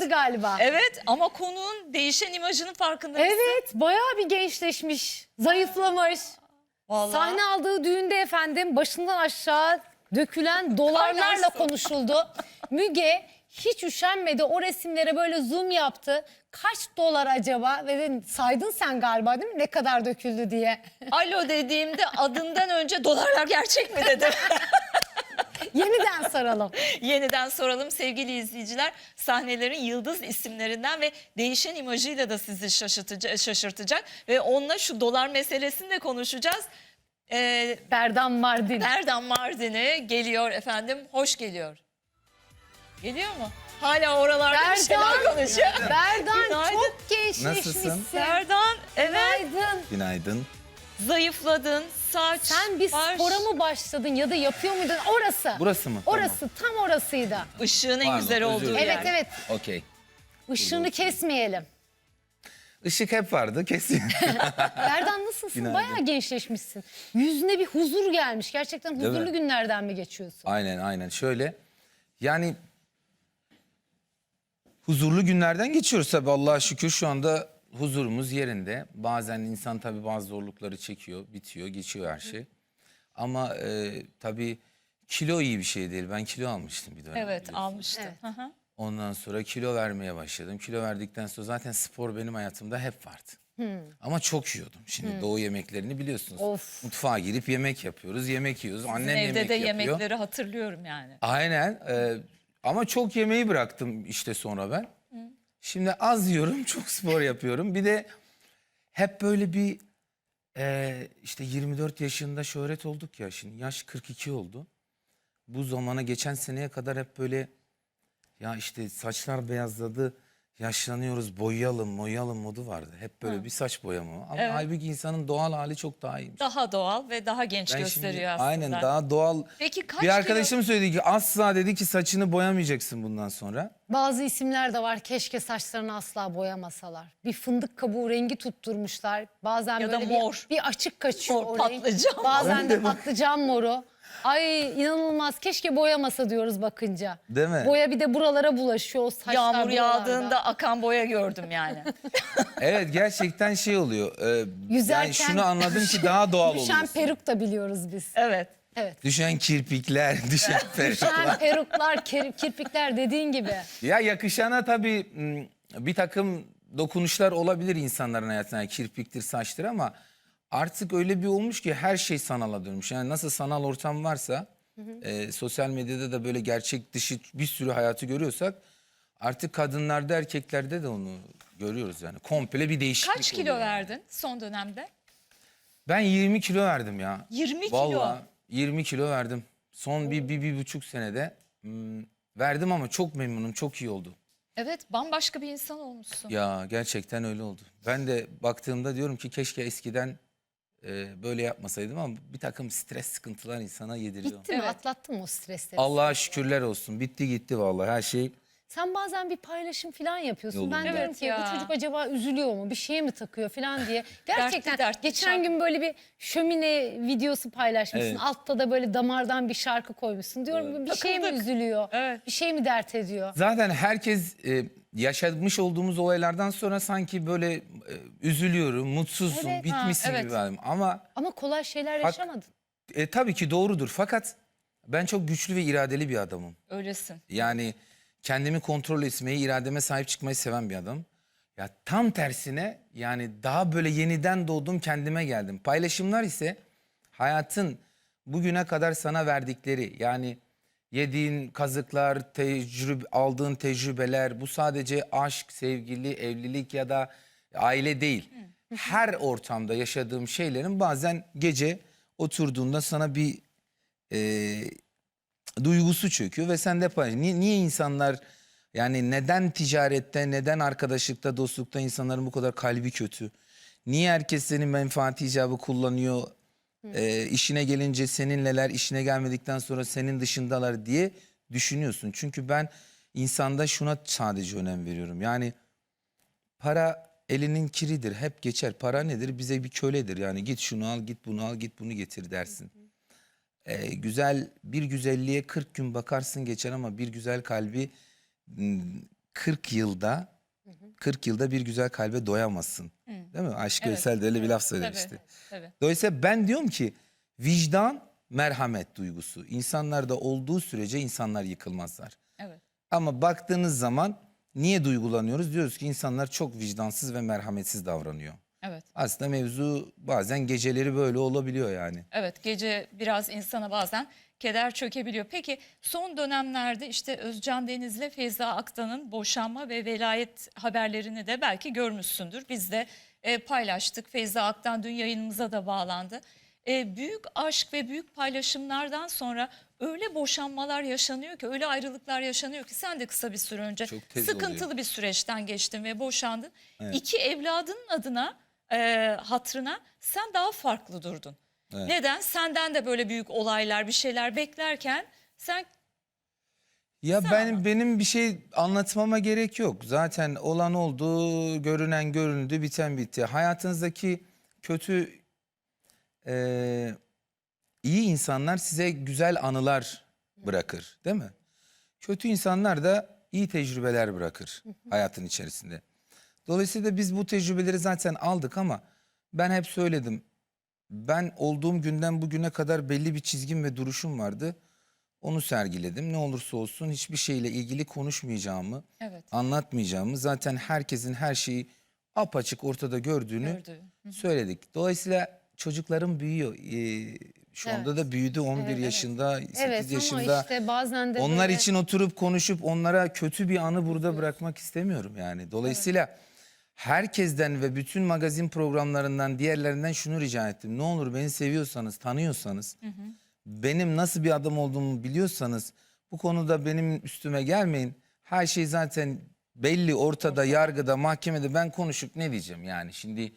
geldi galiba. Evet ama konuğun değişen imajının farkında mısın? Evet bayağı bir gençleşmiş, zayıflamış. Vallahi. Sahne aldığı düğünde efendim başından aşağı dökülen dolarlarla Kaynarsın. konuşuldu. Müge hiç üşenmedi o resimlere böyle zoom yaptı. Kaç dolar acaba? Ve de saydın sen galiba değil mi ne kadar döküldü diye. Alo dediğimde adından önce dolarlar gerçek mi dedim. Yeniden saralım. Yeniden soralım sevgili izleyiciler. Sahnelerin yıldız isimlerinden ve değişen imajıyla da sizi şaşırtacak, şaşırtacak. Ve onunla şu dolar meselesini de konuşacağız. Ee, Berdan Mardin. Berdan Mardin'e geliyor efendim. Hoş geliyor. Geliyor mu? Hala oralarda bir şeyler Berdan. konuşuyor. Berdan Günaydın. çok gençleşmişsin. Nasılsın? Berdan evet Günaydın. Günaydın. zayıfladın. Saç, Sen bir baş, spora mı başladın ya da yapıyor muydun? Orası. Burası mı? Orası tam orasıydı. ışığın en Pardon, güzel özür olduğu dilerim. yer. Evet evet. Okey. Işığını kesmeyelim. Işık hep vardı kesin. Berdan nasılsın? Günaydın. Bayağı gençleşmişsin. Yüzüne bir huzur gelmiş. Gerçekten huzurlu günlerden mi geçiyorsun? aynen aynen şöyle. Yani huzurlu günlerden geçiyoruz tabii Allah'a şükür şu anda huzurumuz yerinde. Bazen insan tabii bazı zorlukları çekiyor, bitiyor, geçiyor her şey. Ama e, tabii kilo iyi bir şey değil. Ben kilo almıştım bir dönem. Evet biliyorsun. almıştın. Evet. Hı hı. Ondan sonra kilo vermeye başladım. Kilo verdikten sonra zaten spor benim hayatımda hep vardı. Ama çok yiyordum. Şimdi doğu yemeklerini biliyorsunuz. Of. Mutfağa girip yemek yapıyoruz, yemek yiyoruz. Annem Evde yemek de yapıyor. yemekleri hatırlıyorum yani. Aynen. e, ama çok yemeği bıraktım işte sonra ben. Şimdi az yiyorum, çok spor yapıyorum. Bir de hep böyle bir e, işte 24 yaşında şöhret olduk ya. Şimdi yaş 42 oldu. Bu zamana geçen seneye kadar hep böyle ya işte saçlar beyazladı, yaşlanıyoruz, boyayalım, boyayalım modu vardı. Hep böyle bir saç boyama. Ama Evet. halbuki insanın doğal hali çok daha iyiymiş. Daha doğal ve daha genç Ben gösteriyor şimdi- aslında. Aynen daha doğal. Peki kaç bir kilo- arkadaşım söyledi ki asla dedi ki saçını boyamayacaksın bundan sonra. Bazı isimler de var. Keşke saçlarını asla boyamasalar. Bir fındık kabuğu rengi tutturmuşlar. Bazen Ya da böyle mor. Bir, bir açık kaçıyor Mor, o renk. patlıcan. Bazen de patlıcan moru. Ay inanılmaz. Keşke boyamasa diyoruz bakınca. Değil mi? Boya bir de buralara bulaşıyor. O saçlar Yağmur buralarda. yağdığında akan boya gördüm yani. Evet gerçekten şey oluyor. e, Yüzerken yani şunu anladım ki daha doğal Düşen oluyorsun. peruk da biliyoruz biz. evet. Evet. Düşen kirpikler, düşen Düşen peruklar. peruklar, kir- kirpikler dediğin gibi. ya yakışana tabii m, bir takım dokunuşlar olabilir insanların hayatına. Yani kirpiktir, saçtır ama artık öyle bir olmuş ki her şey sanala dönmüş. Yani nasıl sanal ortam varsa e, sosyal medyada da böyle gerçek dışı bir sürü hayatı görüyorsak artık kadınlarda erkeklerde de onu görüyoruz yani. Komple bir değişiklik Kaç kilo oluyor verdin son dönemde? Ben 20 kilo verdim ya. 20 kilo? Vallahi 20 kilo verdim. Son bir, bir, bir buçuk senede hmm, verdim ama çok memnunum, çok iyi oldu. Evet bambaşka bir insan olmuşsun. Ya gerçekten öyle oldu. Ben de baktığımda diyorum ki keşke eskiden e, böyle yapmasaydım ama bir takım stres sıkıntılar insana yediriyor. Bitti mi? Evet. Atlattın mı o stresleri? Allah'a şükürler olsun. Bitti gitti vallahi her şey. Sen bazen bir paylaşım falan yapıyorsun. Yolunda. Ben diyorum Evet ki ya. bu çocuk acaba üzülüyor mu? Bir şeye mi takıyor falan diye. Gerçekten dertli geçen şarkı. gün böyle bir şömine videosu paylaşmışsın. Evet. Altta da böyle damardan bir şarkı koymuşsun. Diyorum bir şey mi Takıldık. üzülüyor? Evet. Bir şey mi dert ediyor? Zaten herkes e, yaşamış olduğumuz olaylardan sonra sanki böyle e, üzülüyorum, mutsuzsun, Evet. bitmişsin Ha, evet. gibi. verdim. Ama Ama kolay şeyler Hak- yaşamadın. e, tabii ki doğrudur. Fakat ben çok güçlü ve iradeli bir adamım. Öylesin. Yani kendimi kontrol etmeyi, irademe sahip çıkmayı seven bir adam. Ya tam tersine yani daha böyle yeniden doğdum kendime geldim. Paylaşımlar ise hayatın bugüne kadar sana verdikleri yani yediğin kazıklar, tecrübe, aldığın tecrübeler bu sadece aşk, sevgili, evlilik ya da aile değil. Her ortamda yaşadığım şeylerin bazen gece oturduğunda sana bir e, duygusu çöküyor ve sen de paylaş. Niye, niye insanlar yani neden ticarette, neden arkadaşlıkta, dostlukta insanların bu kadar kalbi kötü? Niye herkes senin menfaati icabı kullanıyor? Ee, işine gelince seninleler, işine gelmedikten sonra senin dışındalar diye düşünüyorsun. Çünkü ben insanda şuna sadece önem veriyorum. Yani para elinin kiridir, hep geçer. Para nedir? Bize bir köledir. Yani git şunu al, git bunu al, git bunu getir dersin. Ee, güzel bir güzelliğe 40 gün bakarsın geçer ama bir güzel kalbi m, 40 yılda 40 yılda bir güzel kalbe doyamazsın. Değil mi? Aşk Evet, Veysel de öyle bir laf Tabii, söylemişti. tabii. Dolayısıyla ben diyorum ki vicdan merhamet duygusu. İnsanlarda olduğu sürece insanlar yıkılmazlar. Evet. Ama baktığınız zaman niye duygulanıyoruz? Diyoruz ki insanlar çok vicdansız ve merhametsiz davranıyor. Evet. Aslında mevzu bazen geceleri böyle olabiliyor yani. Evet gece biraz insana bazen keder çökebiliyor. Peki son dönemlerde işte Özcan Deniz'le Feyza Aktan'ın boşanma ve velayet haberlerini de belki görmüşsündür. Biz de e, paylaştık. Feyza Aktan dün yayınımıza da bağlandı. E, büyük aşk ve büyük paylaşımlardan sonra öyle boşanmalar yaşanıyor ki öyle ayrılıklar yaşanıyor ki sen de kısa bir süre önce sıkıntılı oluyor. bir süreçten geçtin ve boşandın. Evet. İki evladının adına e, hatrına sen daha farklı durdun. Evet. Neden? Senden de böyle büyük olaylar, bir şeyler beklerken sen Ya Sen ben anlat. benim bir şey anlatmama gerek yok. Zaten olan oldu, görünen göründü, biten bitti. Hayatınızdaki kötü, eee, iyi insanlar size güzel anılar bırakır, değil mi? Kötü insanlar da iyi tecrübeler bırakır hayatın içerisinde. Dolayısıyla biz bu tecrübeleri zaten aldık ama ben hep söyledim. Ben olduğum günden bugüne kadar belli bir çizgim ve duruşum vardı. Onu sergiledim. Ne olursa olsun hiçbir şeyle ilgili konuşmayacağımı, evet anlatmayacağımı zaten herkesin her şeyi apaçık ortada gördüğünü gördü. söyledik. Dolayısıyla çocuklarım büyüyor. Ee, şu anda da büyüdü 11 Evet, evet. yaşında, 8 Evet ama yaşında. işte bazen de Onlar böyle- için oturup konuşup onlara kötü bir anı burada bırakmak istemiyorum yani. Dolayısıyla herkesten ve bütün magazin programlarından diğerlerinden şunu rica ettim. Ne olur beni seviyorsanız, tanıyorsanız, benim nasıl bir adam olduğumu biliyorsanız bu konuda benim üstüme gelmeyin. Her şey zaten belli ortada, yargıda, mahkemede ben konuşup ne diyeceğim yani şimdi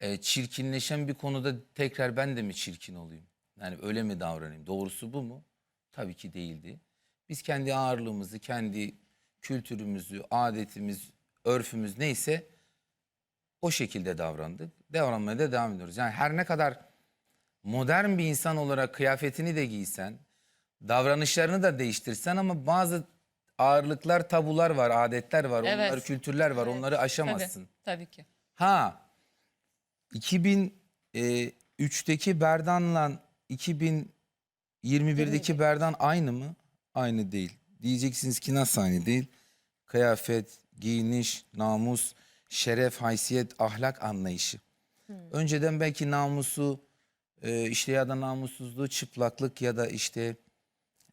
e, çirkinleşen bir konuda tekrar ben de mi çirkin olayım? Yani öyle mi davranayım? Doğrusu bu mu? Tabii ki değildi. Biz kendi ağırlığımızı, kendi kültürümüzü, adetimiz, örfümüz neyse o şekilde davrandık. Davranmaya da devam ediyoruz. Yani her ne kadar modern bir insan olarak kıyafetini de giysen, davranışlarını da değiştirsen ama bazı ağırlıklar, tabular var, adetler var, Evet. onlar kültürler var. Onları Tabii, aşamazsın. tabii ki. Ha 2003'teki Berdan'la 2021'deki Berdan aynı mı? Aynı değil. Diyeceksiniz ki nasıl aynı değil? Kıyafet, giyiniş, namus, şeref, haysiyet, ahlak anlayışı. Önceden belki namusu e, işte ya da namussuzluğu çıplaklık ya da işte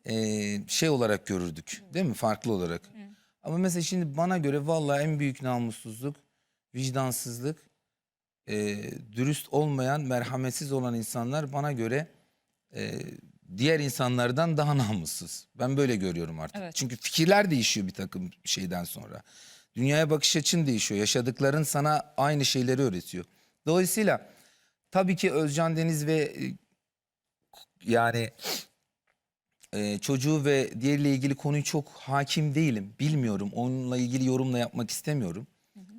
e, şey olarak görürdük. Değil mi? Farklı olarak. Ama mesela şimdi bana göre vallahi en büyük namussuzluk, vicdansızlık, e, dürüst olmayan, merhametsiz olan insanlar bana göre e, diğer insanlardan daha namussuz. Ben böyle görüyorum artık. Evet. Çünkü fikirler değişiyor bir takım şeyden sonra. Dünyaya bakış açın değişiyor. Yaşadıkların sana aynı şeyleri öğretiyor. Dolayısıyla tabii ki Özcan Deniz ve e, yani e, çocuğu ve diğeriyle ilgili konuyu çok hakim değilim. Bilmiyorum. Onunla ilgili yorumla yapmak istemiyorum.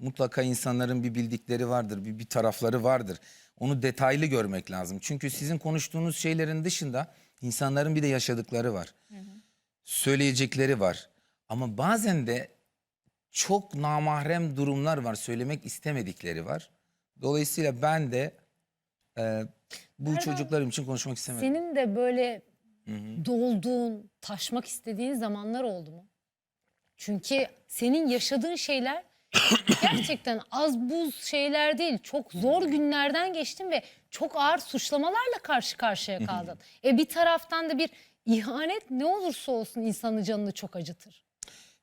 Mutlaka insanların bir bildikleri vardır, bir, bir tarafları vardır. Onu detaylı görmek lazım. Çünkü sizin konuştuğunuz şeylerin dışında insanların bir de yaşadıkları var. Söyleyecekleri var. Ama bazen de çok namahrem durumlar var. Söylemek istemedikleri var. Dolayısıyla ben de e, bu Berdan, çocuklarım için konuşmak istemedim. Senin de böyle dolduğun, taşmak istediğin zamanlar oldu mu? Çünkü senin yaşadığın şeyler gerçekten az buz şeyler değil. Çok zor günlerden geçtin ve çok ağır suçlamalarla karşı karşıya kaldın. e bir taraftan da bir ihanet ne olursa olsun insanın canını çok acıtır.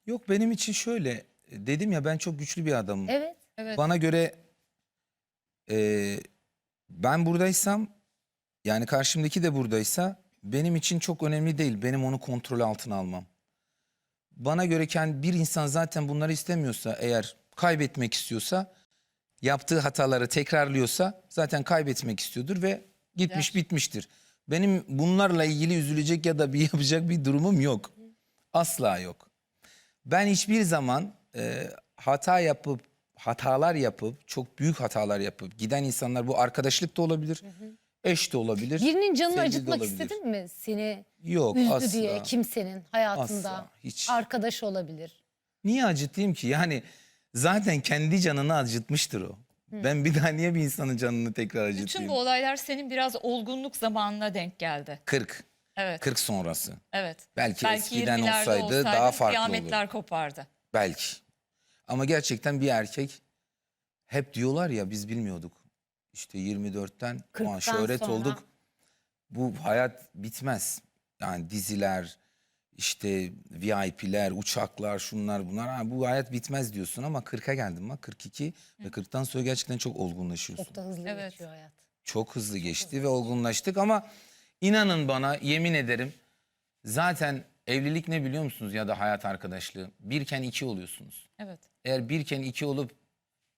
Yok benim için şöyle dedim ya ben çok güçlü bir adamım. Evet. Evet. Bana göre e, ben buradaysam yani karşımdaki de buradaysa benim için çok önemli değil. Benim onu kontrol altına almam. Bana göre kendi bir insan zaten bunları istemiyorsa eğer kaybetmek istiyorsa yaptığı hataları tekrarlıyorsa zaten kaybetmek istiyordur ve gitmiş bitmiştir. Benim bunlarla ilgili üzülecek ya da bir yapacak bir durumum yok. Asla yok. Ben hiçbir zaman e, hata yapıp hatalar yapıp çok büyük hatalar yapıp giden insanlar bu arkadaşlık da olabilir, eş de olabilir. Birinin canını sevgili de acıtmak olabilir. istedin mi? Seni Yok üzdü asla. diye kimsenin hayatında Asla, hiç. arkadaş olabilir. Niye acıtayım ki? Yani zaten kendi canını acıtmıştır o. Ben bir daha niye bir insanın canını tekrar Bütün acıtayım? bu olaylar senin biraz olgunluk zamanına denk geldi. 40. Evet. 40 sonrası. Evet. Belki eskiden 20'lerde olsaydı olsaydın daha farklı kıyametler kopardı. Belki. Ama gerçekten bir erkek hep diyorlar ya biz bilmiyorduk. İşte 24'ten o an 40'tan şöhret sonra. olduk. Bu hayat bitmez. Yani diziler, işte VIP'ler, uçaklar, şunlar bunlar. Ha, bu hayat bitmez diyorsun ama 40'a geldim bak 42 ve 40'tan sonra gerçekten çok olgunlaşıyorsun. Çok da hızlı Evet. geçiyor hayat. Çok hızlı geçti ve olgunlaştık ama inanın bana yemin ederim zaten evlilik ne biliyor musunuz ya da hayat arkadaşlığı birken iki oluyorsunuz. Evet. Eğer birken iki olup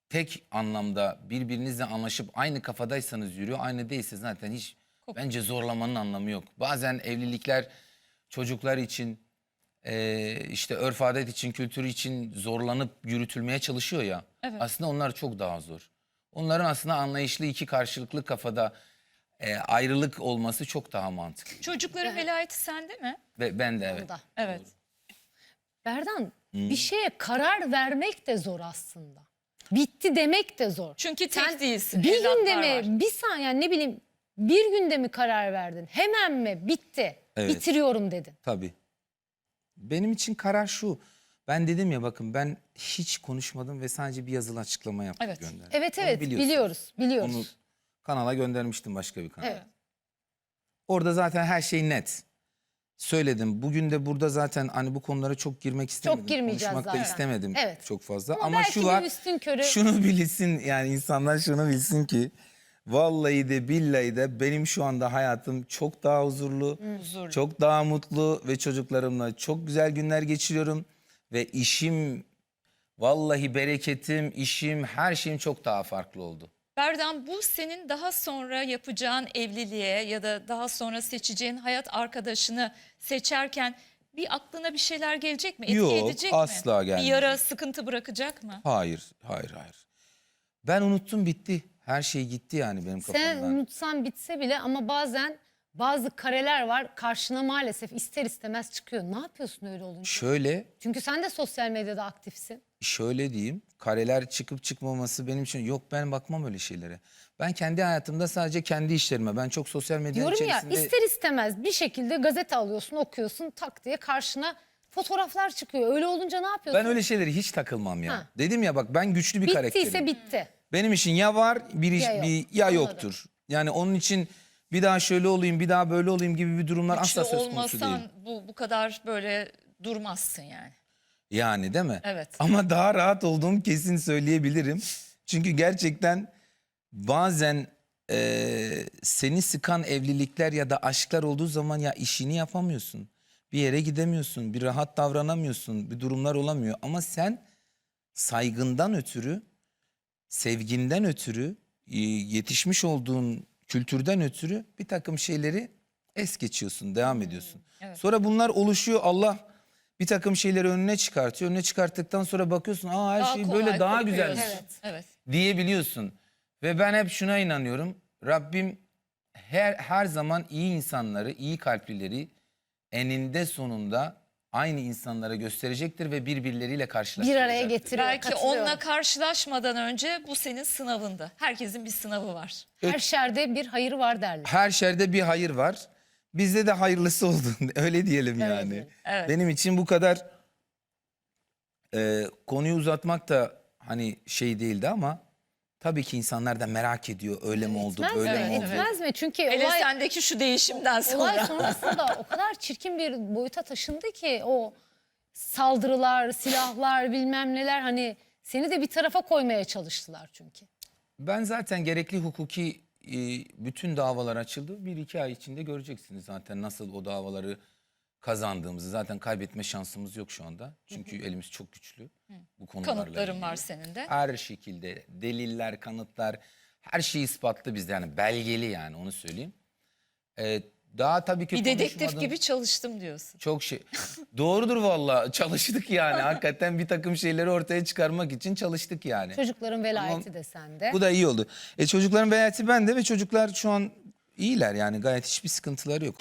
tek anlamda birbirinizle anlaşıp aynı kafadaysanız yürüyor. Aynı değilse zaten hiç bence zorlamanın anlamı yok. Bazen evlilikler çocuklar için eee, işte örf adet için kültürü için zorlanıp yürütülmeye çalışıyor ya. Evet. Aslında onlar çok daha zor. Onların aslında anlayışlı iki karşılıklı kafada eee, ayrılık olması çok daha mantıklı. Çocukların velayeti sende mi? Ve ben de evet. Onda. Evet. Berdan bir şeye karar vermek de zor aslında. Bitti demek de zor. Çünkü tek Sen değilsin. Bir günde mi, var. bir saniye yani ne bileyim bir günde mi karar verdin? Hemen mi? Bitti. Evet. Bitiriyorum dedin. Tabii. Benim için karar şu. Ben dedim ya bakın ben hiç konuşmadım ve sadece bir yazılı açıklama yaptım Evet. gönderdim. Evet evet biliyoruz. Biliyoruz. Onu kanala göndermiştim başka bir kanala. Evet. Orada zaten her şey net. Söyledim. Bugün de burada zaten hani bu konulara çok girmek istemedim. girmeyeceğiz Konuşmak da zaten. istemedim Evet. çok fazla. Ama Ama, şu var. üstün körü- Şunu bilsin yani insanlar şunu bilsin ki vallahi de billahi de benim şu anda hayatım çok daha huzurlu. Huzurlu. Çok daha mutlu ve çocuklarımla çok güzel günler geçiriyorum. Ve işim, vallahi bereketim, işim, her şeyim çok daha farklı oldu. Berdan bu senin daha sonra yapacağın evliliğe ya da daha sonra seçeceğin hayat arkadaşını seçerken bir aklına bir şeyler gelecek mi? Etki Yok, edecek mi? asla Bir gelmeyecek. yara sıkıntı bırakacak mı? Hayır, hayır, hayır. Ben unuttum bitti. Her şey gitti yani benim Sen kafamdan. unutsan bitse bile ama bazen bazı kareler var karşına maalesef ister istemez çıkıyor. Ne yapıyorsun öyle olunca? Şöyle, Çünkü sen de sosyal medyada aktifsin. şöyle diyeyim. Kareler çıkıp çıkmaması benim için yok ben bakmam öyle şeylere. Ben kendi hayatımda sadece kendi işlerime. Ben çok sosyal medya Diyorum ya içerisinde... ister istemez bir şekilde gazete alıyorsun okuyorsun tak diye karşına fotoğraflar çıkıyor. Öyle olunca ne yapıyorsun? Ben öyle şeyleri hiç takılmam ya. Ha. Dedim ya bak ben güçlü bir karakterim. Bittiyse bitti. Benim için ya var bir iş, Ya yok. bir ya yoktur. Yani onun için bir daha şöyle olayım, bir daha böyle olayım gibi bir durumlar Güçlü asla söz konusu değil. olmasan bu, bu kadar böyle durmazsın yani. Yani değil mi? Evet. Ama daha rahat olduğum kesin söyleyebilirim. Çünkü gerçekten bazen eee, seni sıkan evlilikler ya da aşklar olduğu zaman ya işini yapamıyorsun. Bir yere gidemiyorsun, bir rahat davranamıyorsun, bir durumlar olamıyor. Ama sen saygından ötürü, sevginden ötürü, e, yetişmiş olduğun kültürden ötürü bir takım şeyleri es geçiyorsun, devam ediyorsun. evet. Sonra bunlar oluşuyor Allah bir takım şeyleri önüne çıkartıyor. Önüne çıkarttıktan sonra bakıyorsun aa her Daha şey kolay böyle daha kopuyor. güzelmiş Evet. evet. diyebiliyorsun. Ve ben hep şuna inanıyorum. Rabbim her her zaman iyi insanları, iyi kalplileri eninde sonunda aynı insanlara gösterecektir ve birbirleriyle Bir karşılaştıracaktır. araya getiriyor. Belki katılıyorum. onunla karşılaşmadan önce bu senin sınavındı. Herkesin bir sınavı var. Her şerde bir hayır var derler. Her şerde bir hayır var. Bizde de hayırlısı oldu. Öyle diyelim Öyle yani. diyelim. Evet. Benim için bu kadar e, konuyu uzatmak da hani şey değildi ama tabii ki insanlar da merak ediyor. Öyle mi oldu, Etmez böyle mi? mi oldu? Etmez mi? Çünkü Hele olay, sendeki şu değişimden sonra. olay sonrasında o kadar çirkin bir boyuta taşındı ki o saldırılar, silahlar bilmem neler hani seni de bir tarafa koymaya çalıştılar çünkü. Ben zaten gerekli hukuki e, bütün davalar açıldı. Bir iki ay içinde göreceksiniz zaten nasıl o davaları kazandığımızı. Zaten kaybetme şansımız yok şu anda. Çünkü elimiz çok güçlü bu konularla Kanıtların ilgili. var senin de. Her şekilde deliller, kanıtlar her şey ispatlı bizde yani belgeli yani onu söyleyeyim. Ee, daha tabii ki Bir dedektif gibi çalıştım diyorsun. Çok şey. Doğrudur valla çalıştık yani hakikaten bir takım şeyleri ortaya çıkarmak için çalıştık yani. Çocukların velayeti de sende. Bu da iyi oldu. E çocukların velayeti bende ve çocuklar şu an iyiler yani gayet hiçbir sıkıntıları yok.